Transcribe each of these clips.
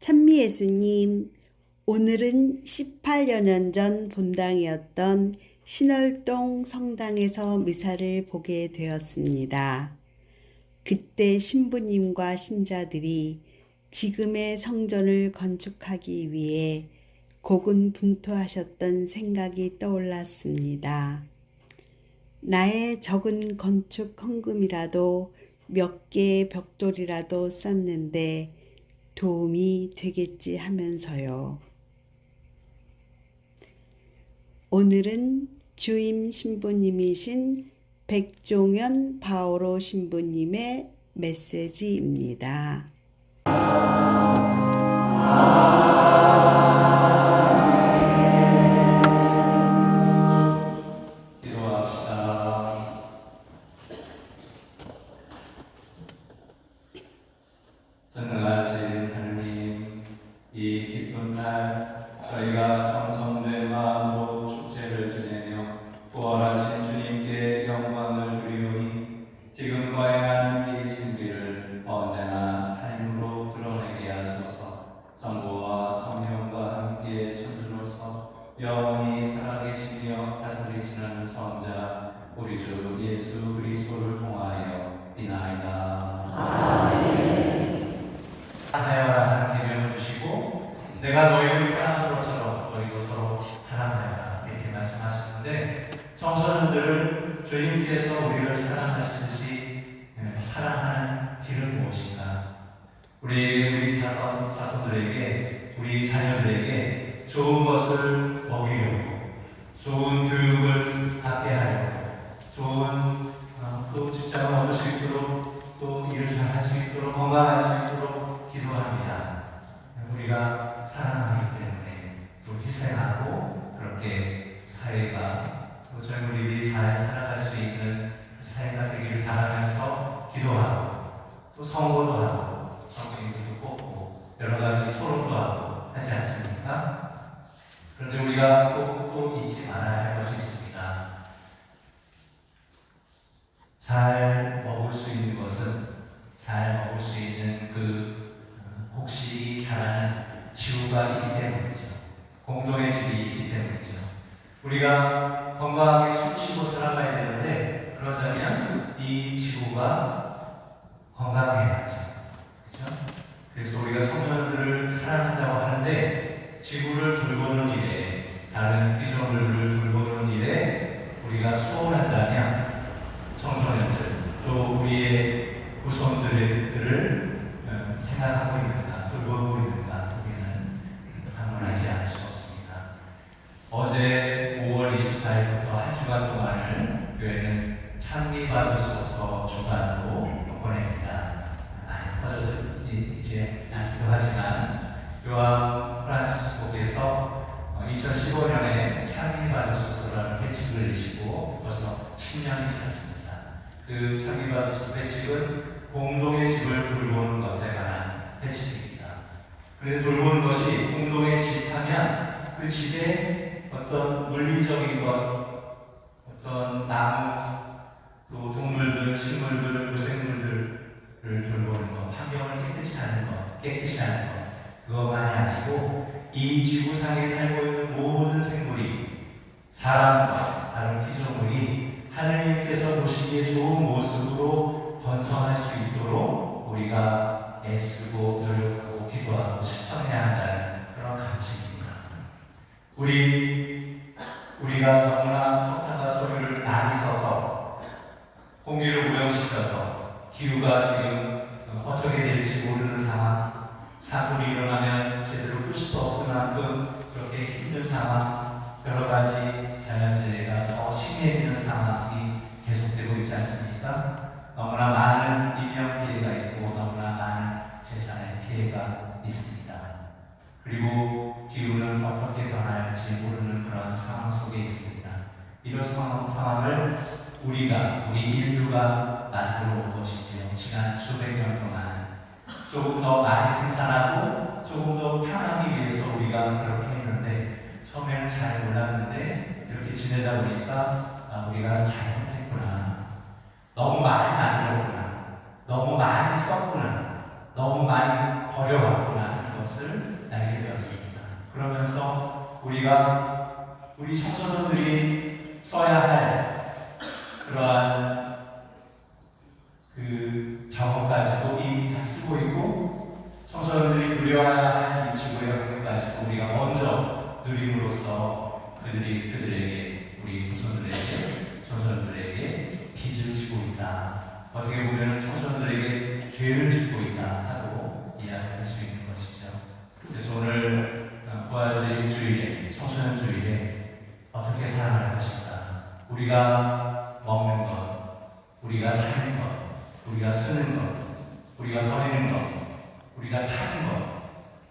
찬미 예수님, 오늘은 18여 년 전 본당이었던 신월동 성당에서 미사를 보게 되었습니다. 그때 신부님과 신자들이 지금의 성전을 건축하기 위해 고군분투하셨던 생각이 떠올랐습니다. 나의 적은 건축 헌금이라도 몇 개의 벽돌이라도 썼는데 도움이 되겠지 하면서요. 오늘은 주임 신부님이신 백종현 바오로 신부님의 메시지입니다. 이 기쁜 날 저희가 정성된 마음으로 축제를 지내며 부활하신 주님께 영광을 드리오니 지금과 행하는 이 신비를 언제나 삶으로 드러내게 하소서. 성부 내가 너희를 사랑한 것처럼 너희도 서로 사랑하여라 이렇게 말씀하셨는데 청소년들을 주님께서 우리를 사랑하시듯이 예, 사랑하는 길은 무엇인가? 우리 우리 사선 사선들에게 우리 자녀들에게 좋은 것을 먹이려고 좋은 교육을 받게 하려고 좋은 어, 또 직장을 얻을 수 있도록 또 일을 잘 할 수 있도록 건강할 수 있도록. 우리가 사랑하기 때문에 또 희생하고 그렇게 사회가 또 젊은이들이 잘 살아갈 수 있는 그 사회가 되기를 바라면서 기도하고 또 선거도 하고 정치인들도 뽑고 여러 가지 토론도 하고 하지 않습니까? 그런데 우리가 꼭또 잊지 말아야 할 것이 있습니다. 잘 먹을 수 있는 것은 잘 먹을 수 있는 그 어, 곡식이 자라는 지구가 있기 때문이죠. 공동의 집이 있기 때문이죠. 우리가 건강하게 숨 쉬고 살아가야 되는데 그러자면 이 지구가 건강해야죠. 그렇죠? 그래서 우리가 청소년들을 사랑한다고 하는데 지구를 돌보는 일에 다른 피조물들을 돌보는 일에 우리가 수고한다면 청소년들 또 우리의 후손들을 어, 생각하고 있는가 돌보고 있는가 우리는 방문하지 않을 수 없습니다. 어제 5월 24일부터 한 주간 동안을 교회는 찬미받으소서 주간으로 보냅니다. 많이 퍼져져 있- 있지 않기도 하지만 요한 프란치스코께서 2015년에 찬미받으소서라는 배칙을 내시고 벌써 10년이 지났습니다. 그 찬미받으소서 배칙은 공동의 집을 돌보는 것에 관한 배칙입니다. 그래서 돌보는 것이 공동의 집 하면 그 집에 어떤 물리적인 것, 어떤 나무, 또 동물들, 식물들, 무생물들을 돌보는 것, 환경을 깨끗이 하는 것, 깨끗이 하는 것, 그것만이 아니고 이 지구상에 살고 있는 모든 생물이 사람과 다른 피조물이 하느님께서 보시기에 좋은 모습으로 번성할 수 있도록 우리가 애쓰고 노력하고 기도하고 실천해야 한다는 그런 가르침입니다. 우리 우리가 너무나 석탄과 소유를 많이 써서 공기를 오염시켜서 기후가 지금 어, 어떻게 될지 모르는 상황, 사고이 일어나면 제대로 끌 수도 없을 만큼 그렇게 힘든 상황, 여러 가지 자연재해가 더 심해지는 상황이 계속되고 있지 않습니까? 너무나 많은 인명 피해가 있고 너무나 많은 재산의 피해가 있습니다. 그리고 기후는 어떻게 변할지 모르는 그런 상황 속에 있습니다. 이런 상황, 상황을 우리 인류가 만들어 온 것이지요. 지난 수백 년 동안 조금 더 많이 생산하고 조금 더 편하기 위해서 우리가 그렇게 했는데 처음에는 잘 몰랐는데 이렇게 지내다 보니까 아, 우리가 잘못했구나. 너무 많이 만들었구나. 너무 많이 썼구나. 너무 많이 버려왔구나. 것을 알게 되었습니다. 그러면서 우리가 우리 청소년들이 써야 할 그러한 그 작업까지도 이미 다 쓰고 있고 청소년들이 누려야 할이 지구의 영역까지도 우리가 먼저 누림으로써 그들이 그들에게 우리 후손들에게 청소년들에게 빚을 지고 있다. 어떻게 보면 청소년들에게 죄를 짓고 있다 하고 이야기할 수 있는 것이죠. 그래서 오늘 어, 부활제 6주일에 청소년 주일에 어떻게 살아갈 것인가 우리가 먹는 것 우리가 사는 것 우리가 쓰는 것 우리가 버리는 것 우리가 타는 것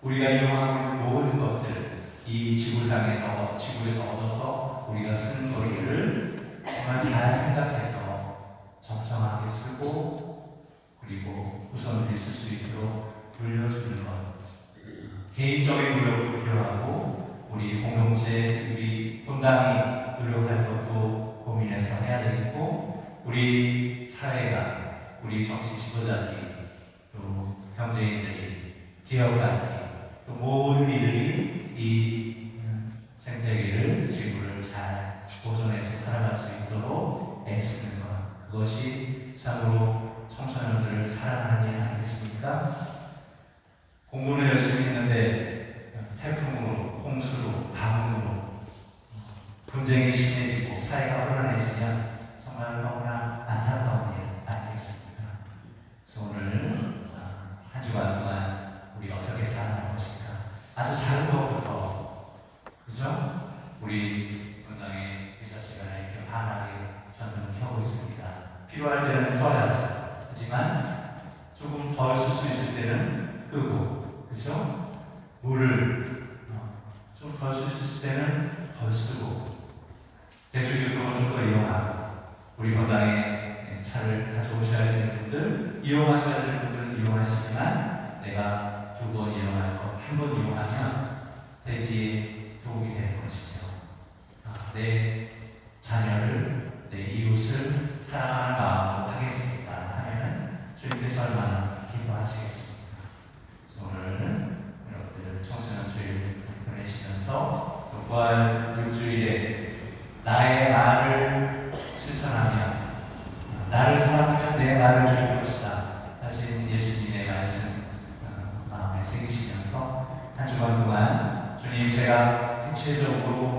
우리가 이용하고 있는 모든 것들 이 지구상에서 지구에서 얻어서 우리가 쓰는 것들을 정말 잘 생각해서 적정하게 쓰고 그리고 후손들이 쓸 수 있도록 물려주는 것. 개인적인 노력도 필요하고 우리 공동체 우리 본당이 노력할 되겠고 우리 사회가 우리 정치 지도자들이 또 경제인들이 기업가들이 또 모든 이들이 이 음, 생태계를 지구를 잘 보존해서 살아갈 수 있도록 애쓰는 것 그것이 참으로 청소년들을 사랑하는 일 아니겠습니까? 공부는 열심히 했는데 태풍으로, 홍수로, 가뭄으로 분쟁이 심해지고 사회가 혼란해지면 정말 너무나 안타까운 일 아니겠습니까? 그래서 오늘 아, 한 주간 동안 우리 어떻게 살아갈 것인가 아주 작은 것부터 그죠? 우리 본당의 기사 시간에 이렇게 환하게 전등을 켜고 있습니다. 필요할 때는 써야죠. 하지만 조금 덜 쓸 수 있을 때는 끄고 그죠? 물을 어, 좀덜 쓸 수 있을 때는 덜 쓰고 대중교통을 좀 더 이용하고 우리 건강에 차를 가져오셔야 되는 분들 이용하셔야 되는 분들은 이용하시지만 내가 두 번 이용할 것 한 번 이용하면 대기에 도움이 되는 것이죠. 아, 내 자녀를 내 이웃을 사랑하는 마음으로 하겠습니다 하면은 주님께서 얼마나 기뻐하시겠습니까? 오늘 여러분들 청소년 주일 보내시면서 또 부활 6주일에 나의 말을 나를 사랑하면 내 말을 들을 것이다. 하신 예수님의 말씀 어, 마음에 새기시면서 한 주간 동안 주님 제가 구체적으로